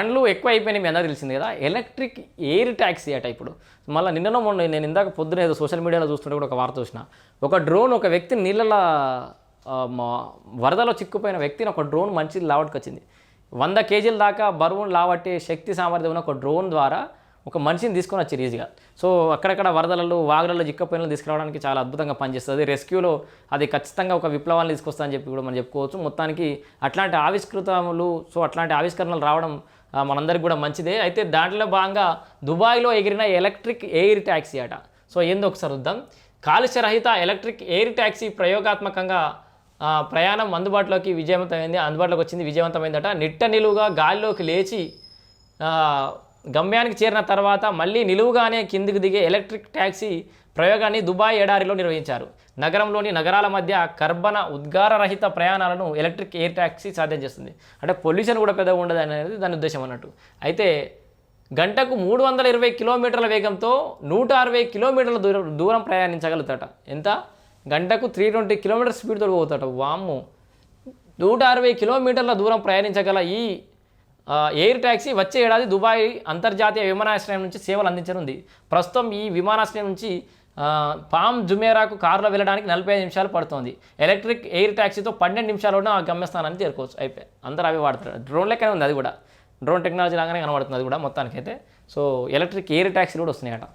బండ్లు ఎక్కువ అయిపోయినాయి మీ అందరూ తెలిసింది కదా. ఎలక్ట్రిక్ ఎయిర్ ట్యాక్సీ అట ఇప్పుడు. మళ్ళీ నిన్ననో మొన్న నేను ఇందాక పొద్దున ఏదో సోషల్ మీడియాలో చూస్తుంటే కూడా ఒక వార్త చూసిన. ఒక డ్రోన్ ఒక వ్యక్తిని నీళ్ళలో వరదలో చిక్కుపోయిన వ్యక్తిని ఒక డ్రోన్ మంచి లావట్కి వచ్చింది వంద కేజీల దాకా బరువును లావట్టే శక్తి సామర్థ్యం ఉన్న ఒక డ్రోన్ ద్వారా ఒక మనిషిని తీసుకొని వచ్చారు ఈజీగా సో అక్కడక్కడ వరదలలో వాగులలో చిక్కపోయిన తీసుకురావడానికి చాలా అద్భుతంగా పనిచేస్తుంది. రెస్క్యూలో అది ఖచ్చితంగా ఒక విప్లవాన్ని తీసుకొస్తుందని చెప్పి కూడా మనం చెప్పుకోవచ్చు. మొత్తానికి అట్లాంటి ఆవిష్కృతములు సో అట్లాంటి ఆవిష్కరణలు రావడం మనందరికి కూడా మంచిదే. అయితే దాంట్లో భాగంగా దుబాయ్లో ఎగిరిన ఎలక్ట్రిక్ ఎయిర్ ట్యాక్సీ అట. సో ఏందో ఒకసారి చూద్దాం. కాలుష్యరహిత ఎలక్ట్రిక్ ఎయిర్ ట్యాక్సీ ప్రయోగాత్మకంగా ప్రయాణం అందుబాటులోకి విజయవంతమైంది అందుబాటులోకి వచ్చింది విజయవంతమైందట. నిట్ట నిలువుగా గాలిలోకి లేచి గమ్యానికి చేరిన తర్వాత మళ్ళీ నిలువుగానే కిందికి దిగే ఎలక్ట్రిక్ ట్యాక్సీ ప్రయోగాన్ని దుబాయ్ ఎడారిలో నిర్వహించారు. నగరంలోని నగరాల మధ్య కర్బన ఉద్గారరహిత ప్రయాణాలను ఎలక్ట్రిక్ ఎయిర్ ట్యాక్సీ సాధ్యం చేస్తుంది. అంటే పొల్యూషన్ కూడా పెద్దగా ఉండదు అనేది దాని ఉద్దేశం అన్నట్టు. అయితే గంటకు మూడు వందల ఇరవై కిలోమీటర్ల వేగంతో నూట అరవై కిలోమీటర్ల దూరం దూరం ప్రయాణించగలుగుతాట ఎంత? గంటకు త్రీ ట్వంటీ కిలోమీటర్ స్పీడ్తో పోతాట వామ్ము! నూట అరవై కిలోమీటర్ల దూరం ప్రయాణించగల ఈ ఎయిర్ ట్యాక్సీ వచ్చే ఏడాది దుబాయ్ అంతర్జాతీయ విమానాశ్రయం నుంచి సేవలు అందించనుంది. ప్రస్తుతం ఈ విమానాశ్రయం నుంచి పామ్ జుమేరాకు కారులో వెళ్ళడానికి నలభై ఐదు నిమిషాలు పడుతుంది. ఎలక్ట్రిక్ ఎయిర్ ట్యాక్సీతో పన్నెండు నిమిషాల్లోనే ఆ గమ్యస్థానాన్ని చేరుకోవచ్చు. అయిపోయి అందరూ అవి వాడతారు డ్రోన్ లెక్కనే ఉంది అది కూడా. డ్రోన్ టెక్నాలజీ లాగానే కనబడుతుంది అది కూడా మొత్తానికైతే. సో ఎలక్ట్రిక్ ఎయిర్ ట్యాక్సీలు కూడా వస్తున్నాయట.